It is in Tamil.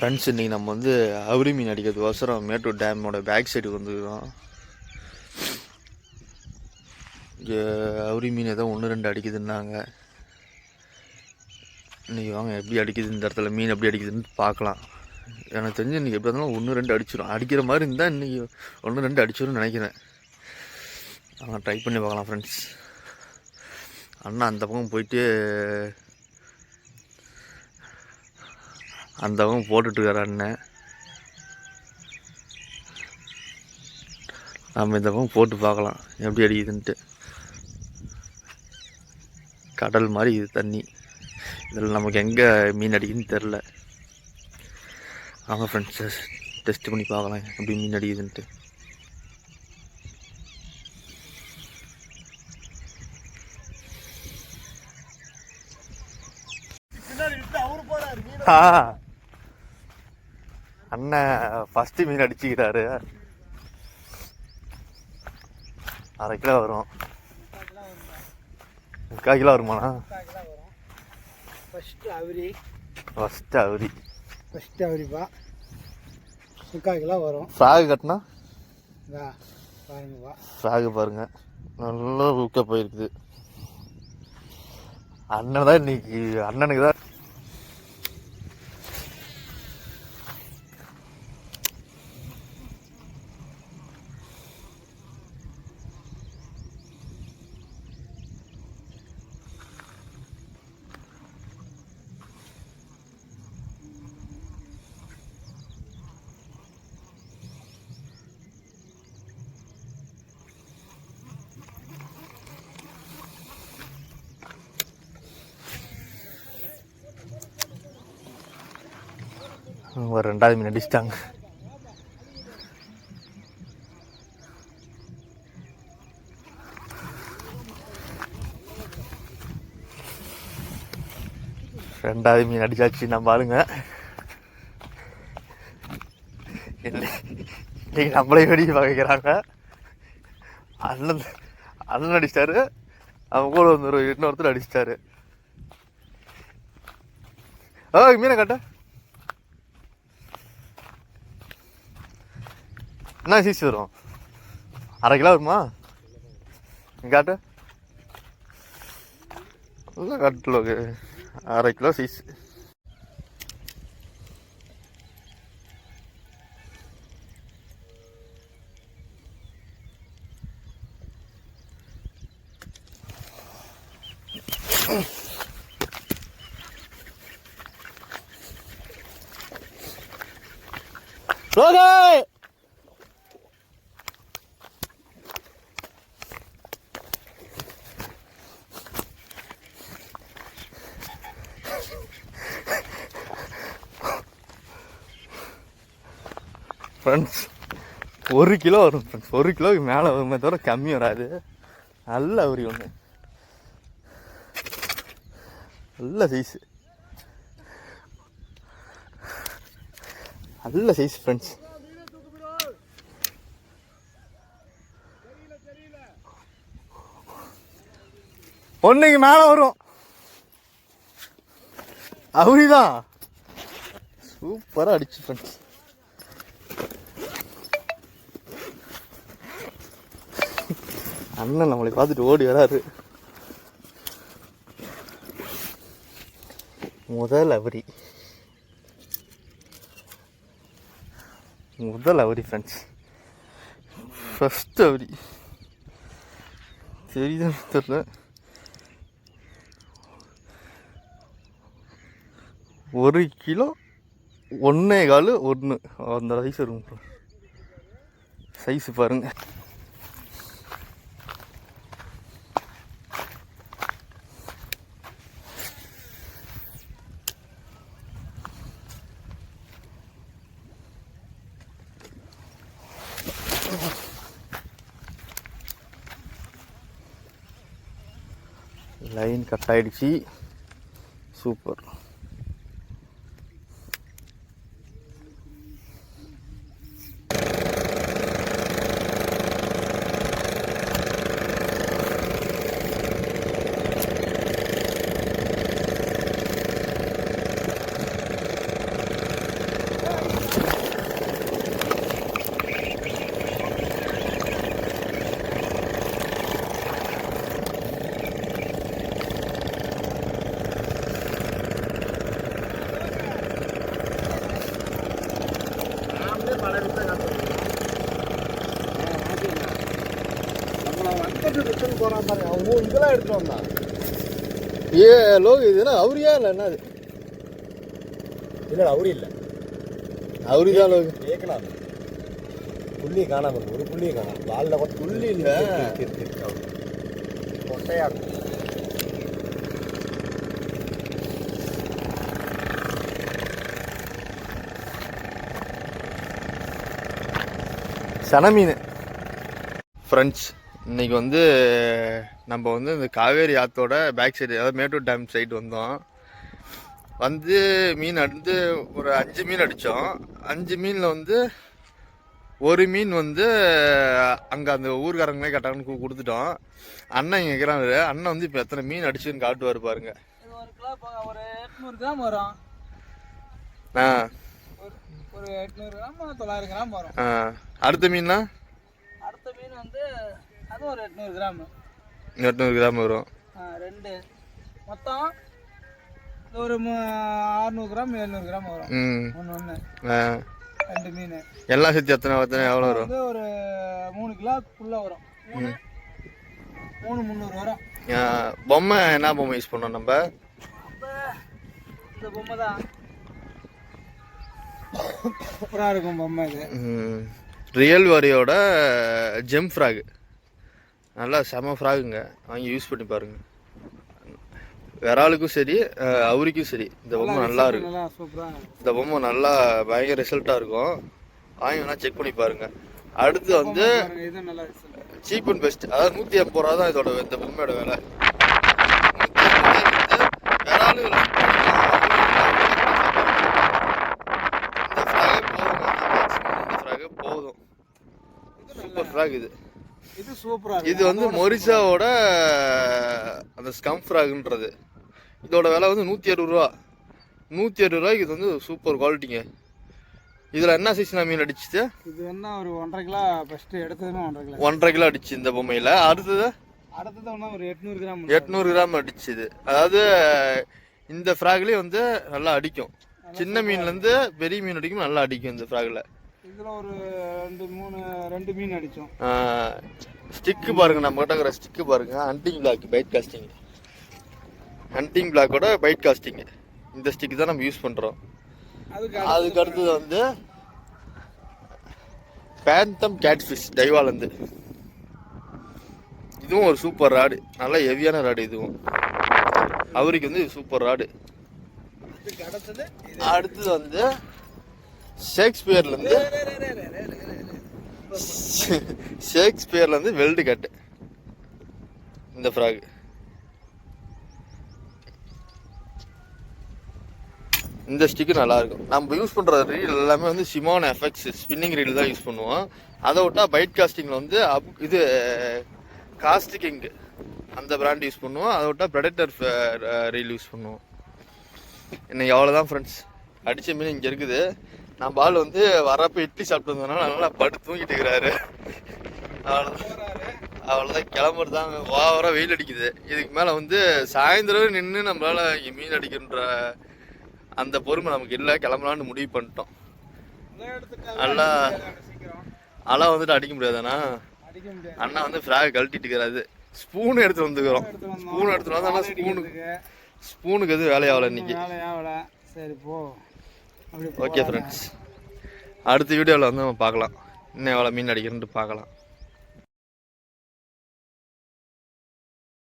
ஃப்ரெண்ட்ஸ் இன்றைக்கி நம்ம வந்து அவுரி மீன் அடிக்கிறதுக்கோசரம் மேட்டூர் டேமோட பேக் சைடு வந்துருக்கோம். இங்கே அவுரி மீன் ஏதோ ஒன்று ரெண்டு அடிக்குதுன்னாங்க. இன்றைக்கி வாங்க எப்படி அடிக்குது இந்த இடத்துல மீன் எப்படி அடிக்குதுன்னு பார்க்கலாம். எனக்கு தெரிஞ்சு இன்றைக்கி எப்படி இருந்தாலும் ஒன்று ரெண்டு அடிச்சிடும் அடிக்கிற மாதிரி இருந்தால் இன்றைக்கி ஒன்று ரெண்டு அடிச்சிடும்னு நினைக்கிறேன். ஆனால் ட்ரை பண்ணி பார்க்கலாம் ஃப்ரெண்ட்ஸ் அண்ணா அந்த பக்கம் போயிட்டு அந்த பக்கம் போட்டுட்ருக்காரு அண்ணன் நம்ம இந்த பக்கம் போட்டு பார்க்கலாம். எப்படி அடிக்குதுன்ட்டு. கடல் மாதிரி இது தண்ணி. இதில் நமக்கு எங்கே மீன் அடிக்குதுன்னு தெரில. ஆமாம் ஃப்ரெண்ட்ஸ் டெஸ்ட் பண்ணி பார்க்கலாம் எப்படி மீன் அடிக்குதுன்ட்டு. ஆ. அண்ணன் ஃபஸ்ட்டு மீன் அடிச்சுக்கிறாரு. அரை கிலோ வரும். முக்கால் கிலோ வருமாண்ணா ஃபஸ்ட்டு அவரி. ஃபஸ்ட்டு அவுரி. ஃபஸ்ட்டு அவரிப்பா. முக்கால் கிலோ வரும். ஃப்ராகு கட்டினா? பாருங்கப்பா. ஃப்ராகு பாருங்க. நல்லா ஊக்க போயிருக்குது. அண்ணன் தான் இன்னைக்கு அண்ணனுக்கு தான் ஒரு ரெண்டாவது மீன் அடிச்சிட்டாங்க. ரெண்டாவது மீன் அடிச்சாச்சு நம்ம ஆளுங்க. இல்லை இன்னைக்கு நம்மளே வெடிக்க பார்க்கிறாங்க அண்ணன் அண்ணன் அடிச்சிட்டாரு அவன் கூட வந்து ஒரு இன்னொருத்தர் அடிச்சிட்டாரு. ஆ மீனை கட்ட. என்ன சீஸ் வரும்? அரை கிலோ வருமா? காட்டு. நல்லா காட்டுல அரை கிலோ சீஸ். Okay. ஃப்ரெண்ட்ஸ் ஒரு கிலோ வரும் ஃப்ரெண்ட்ஸ் ஒரு கிலோவுக்கு மேலே வருமே தவிர கம்மி வராது. நல்ல உரி ஒன்று நல்ல சைஸு நல்ல சைஸ் ஃப்ரெண்ட்ஸ் ஒன்றைக்கு மேலே வரும். அவரிதான். சூப்பராக அடிச்சு ஃப்ரெண்ட்ஸ் அண்ணன் நம்மளை பார்த்துட்டு ஓடி வராரு. முதல் அவரி. முதல் அவரி ஃப்ரெண்ட்ஸ் ஃபஸ்ட் அவரி. தெரியுதுன்னு தெரில ஒரு கிலோ ஒன்றே கால் ஒன்று அந்த சைஸ் இருக்கும் சைஸ் பாருங்கள் லைன் கட் ஆகிடுச்சு சூப்பர். பாருங்க அவன் ஓ, இதெல்லாம் எடுத்துட்டு வந்தான் ஏ லோகு இதுனா அவரியா இல்லை என்ன அது இல்ல அவரு இல்ல. அவரு தான் லோகு கேட்கலாம் புள்ளியை காணாம ஒரு புள்ளியை காணாம கூட புள்ளி இல்ல. கொட்டையா இருக்கும் சன மீன் ஃப்ரெண்ட்ஸ் இன்னைக்கு வந்து நம்ம வந்து இந்த காவேரி ஆத்தோட பேக் சைடு அதாவது மேட்டூர் டேம் சைடு வந்தோம். வந்து மீன் அடித்து ஒரு அஞ்சு மீன் அடித்தோம் அஞ்சு மீனில் வந்து ஒரு மீன் வந்து அங்கே அந்த ஊர்க்காரங்களே கட்டாங்கன்னு கொடுத்துட்டோம். அண்ணன் இங்கே இருக்கிறாரு அண்ணன் வந்து இப்போ எத்தனை மீன் அடிச்சுன்னு காட்டுவார் பாருங்க. ஒரு எட்நூறு கிராம் வரும். ஆ. ஒரு எட்நூறு கிராம் தொள்ளாயிரம் கிராம் வரும். ஆ. அடுத்த மீன்னா? அடுத்த மீன் வந்து அது ஒரு எட்நூறு கிராம். எட்நூறு கிராம் வரும். ரெண்டு. மொத்தம் ஒரு அறுநூறு கிராம் எழுநூறு கிராம் வரும். ம். ஒன்று ஒன்று ரெண்டு மீன். எல்லாம் சேர்த்து எத்தனை எத்தனை எவ்வளோ வரும்? ஒரு மூணு கிலோக்குள்ள வரும். மூணு முந்நூறு வரும். பொம்மை என்ன பொம்மை யூஸ் பண்ணோம் நம்ம? இந்த பொம்மை தான். சூப்பராக இருக்கும் பொம்மை இது. ரியல் வாரியோட ஜெம் ஃப்ராக் நல்லா செம ஃப்ராகுங்க வாங்கி யூஸ் பண்ணி பாருங்க. விராலுக்கும் சரி அவருக்கும் சரி இந்த பொம்மை நல்லா இருக்கும் இந்த பொம்மை நல்லா பயங்கர ரிசல்ட்டாக இருக்கும். வாங்கி வேணா செக் பண்ணி பாருங்க. அடுத்து வந்து. சீப் அண்ட் பெஸ்ட் அதாவது நூற்றி ஐம்பது ரூபா தான் இதோட இந்த பொம்மையோட விலை. விராலு இந்த ஃப்ராகே போதும். சூப்பர் ஃப்ராக் இது. இது சூப்பரா இது வந்து மொரிசாவோட அந்த ஸ்கம் ஃப்ராக்ன்றது இதோட விலை வந்து நூற்றி அறுபது ரூபா. நூற்றி அறுபது ரூபாய்க்கு இது வந்து சூப்பர் குவாலிட்டிங்க இதில் என்ன சைஸ்னா மீன் அடிச்சுச்சு? இது வந்து ஒரு ஒன்றரை கிலோ ஃபர்ஸ்ட் எடுத்ததுமே ஒன்றரை கிலோ. ஒன்றரை கிலோ அடிச்சு இந்த பொம்மையில். அடுத்தது? அடுத்தது ஒன்றா ஒரு எட்நூறு கிராம் எட்நூறு கிராம் அடிச்சுது அதாவது இந்த ஃப்ராக்லேயே வந்து நல்லா அடிக்கும். சின்ன மீன்லேருந்து பெரிய மீன் அடிக்கும் நல்லா அடிக்கும் இந்த ஃப்ராகில் இதில் ஒரு ரெண்டு மூணு ரெண்டு மீன் அடித்தோம் ஸ்டிக்கு பாருங்க நம்ம கிட்ட இருக்கிற ஸ்டிக்கு பாருங்க. Hunting black bite casting hunting பிளாக்கோட byte casting இந்த ஸ்டிக் தான் நம்ம யூஸ் பண்ணுறோம் அதுக்கு அடுத்தது வந்து பேந்தம் கேட்ஃபிஷ் டைவாலேருந்து இதுவும் ஒரு சூப்பர் ராடு நல்ல ஹெவியான ராடு இதுவும். அவருக்கு வந்து சூப்பர் ராடு அடுத்தது வந்து ஷேக்ஸ்பியர்லேருந்து ஷேக்ஸ்பியர்லேருந்து வெல்டு கட்டு இந்த ஃப்ராக் இந்த ஸ்டிக்கு நல்லா இருக்கும் நம்ம யூஸ் பண்ற ரீல் எல்லாமே வந்து சிமான் எஃபெக்ட்ஸ் ஸ்பின்னிங் ரீல் தான் யூஸ் பண்ணுவோம் அதை விட்டா பைட் காஸ்டிங்ல வந்து அப் இது காஸ்டிக்கிங் அந்த பிராண்ட் யூஸ் பண்ணுவோம் அதை விட்டா ப்ரெடக்டர் ரீல் யூஸ் பண்ணுவோம் இன்னைக்கு அவ்வளோதான் ஃப்ரெண்ட்ஸ் அடிச்ச மீன் இங்கே இருக்குது நான் ஆள் வந்து வரப்ப இட்லி சாப்பிட்டதுனால நல்லா படுத்து தூங்கிட்டு இருக்கிறாரு. அவ்வளோதான் அவ்வளோதான் தான் ஓவராக வெயில் அடிக்குது. இதுக்கு மேலே வந்து சாயந்தரம் நின்று நம்மளால் இங்கே மீன் அடிக்கின்ற அந்த பொறுமை நமக்கு இல்லை. கிளம்பலான்னு முடிவு பண்ணிட்டோம். நல்லா அலா வந்துட்டு அடிக்க முடியாதாண்ணா அண்ணா. வந்து ஃப்ராக் கழட்டிட்டு இருக்கிறாரு. ஸ்பூன் எடுத்து வந்துக்கிறோம். ஸ்பூன் எடுத்து வந்தா ஸ்பூனுக்கு ஸ்பூனுக்கு எதுவும் வேலையாகல இன்னைக்கு. வேலை சரி போ. ஓகே ஃப்ரெண்ட்ஸ் அடுத்த வீடியோவில் வந்து நம்ம பார்க்கலாம். இன்னும் எவ்வளோ மீன் அடிக்கிறேன்ட்டு பார்க்கலாம்.